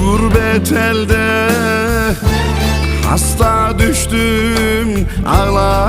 Gurbet elde. Hasta düştüm ağlar